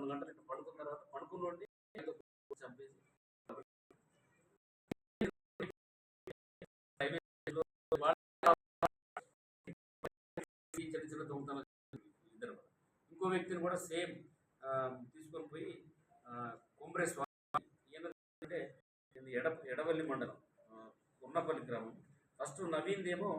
రెండు గంటలు ఇట్లా పడుకున్న తర్వాత పడుకున్నోడిని చంపేసి చిన్న చిన్న దొంగతనాలు ఇద్దరు ఇంకో వ్యక్తిని కూడా సేమ్ తీసుకొని పోయి కుమ్రే స్వామి ఈయన అంటే ఎడ ఎడవల్లి మండలం ఉన్నపల్లి గ్రామం. ఫస్ట్ నవీన్ ఏమో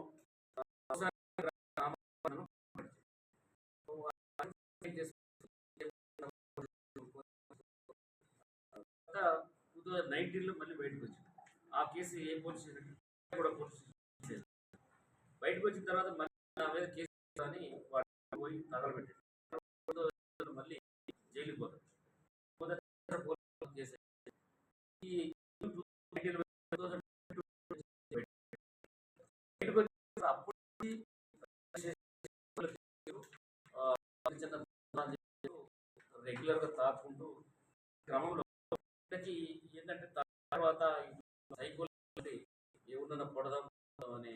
టూ థౌజండ్ నైన్టీన్లో మళ్ళీ బయటకు వచ్చింది. ఆ కేసు ఏ పోలీస్ కూడా పోలీస్ బయటకు వచ్చిన తర్వాత మళ్ళీ నా మీద కేసు అని వాడు పోయి తగలబెట్టాడు మళ్ళీ జైలుకి పోతాడు. పోలీసు కేసు ఈ 2019 అప్పుడు రెగ్యులర్ తాకుంటూ క్రమంలో ఇక్కడికి ఏంటంటే తర్వాత సైకోల్ ఏమున్నా పొడదాం అనే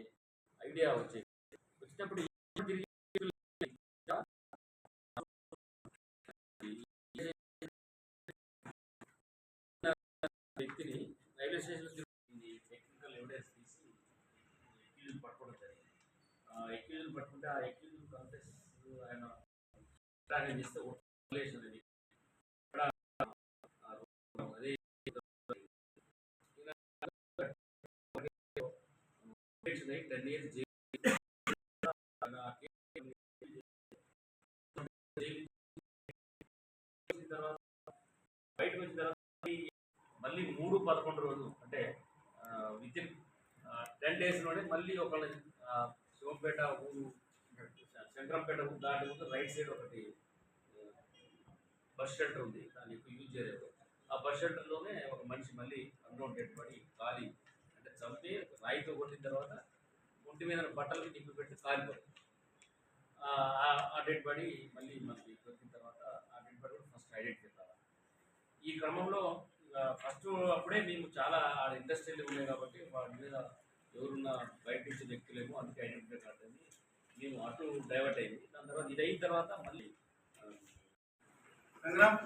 ఐడియా వచ్చేది వచ్చినప్పుడు వ్యక్తిని రైల్వే స్టేషన్ టెక్నికల్ ఎవిడెన్స్ తీసి ఎక్యూజ్ పట్టుకోవడం జరిగింది. ఆ పట్టుకుంటే ఆ ఎక్యూజ్ కన్ఫెస్ ఆయన ట్రాగన్ చేస్తే రిలేషన్ అనేది టెన్ ఇయర్స్ వచ్చిన తర్వాత బయటకు వచ్చిన తర్వాత మళ్ళీ మూడు పదకొండు రోజులు అంటే విత్ ఇన్ టెన్ డేస్లోనే మళ్ళీ ఒక శివంపేట ఊరు శంకరంపేట ఊరు దాటి ముందు రైట్ సైడ్ ఒకటి బస్ షెల్టర్ ఉంది దాన్ని ఎక్కువ యూజ్ చేయలేదు ఆ బస్ షెల్టర్లోనే ఒక మనిషి మళ్ళీ అన్రౌండ్ డెడ్ పడి ఖాళీ అంటే చంపి రాయితో కొట్టిన తర్వాత ఒంటి మీద బట్టలకి నింపి పెట్టి కాలిపోతుంది. ఆ డెడ్ బాడీ మళ్ళీ మనకి వచ్చిన తర్వాత ఆ డెడ్ బాడీ కూడా ఫస్ట్ ఐడెంటిఫై కావాలి ఈ క్రమంలో ఫస్ట్ అప్పుడే మేము చాలా ఇండస్ట్రీలు ఉన్నాయి కాబట్టి వాటి మీద ఎవరున్న బయట నుంచి వ్యక్తులేమో అందుకే ఐడెంటిఫై కాదండి మేము అటు డైవర్ట్ అయింది. దాని తర్వాత ఇది అయిన తర్వాత మళ్ళీ సంగ్రామ్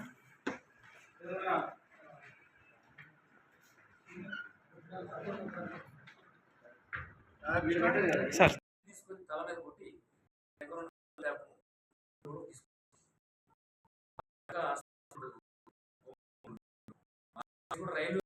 సార్ తీసుకుని తల మీద కొట్టి రైలు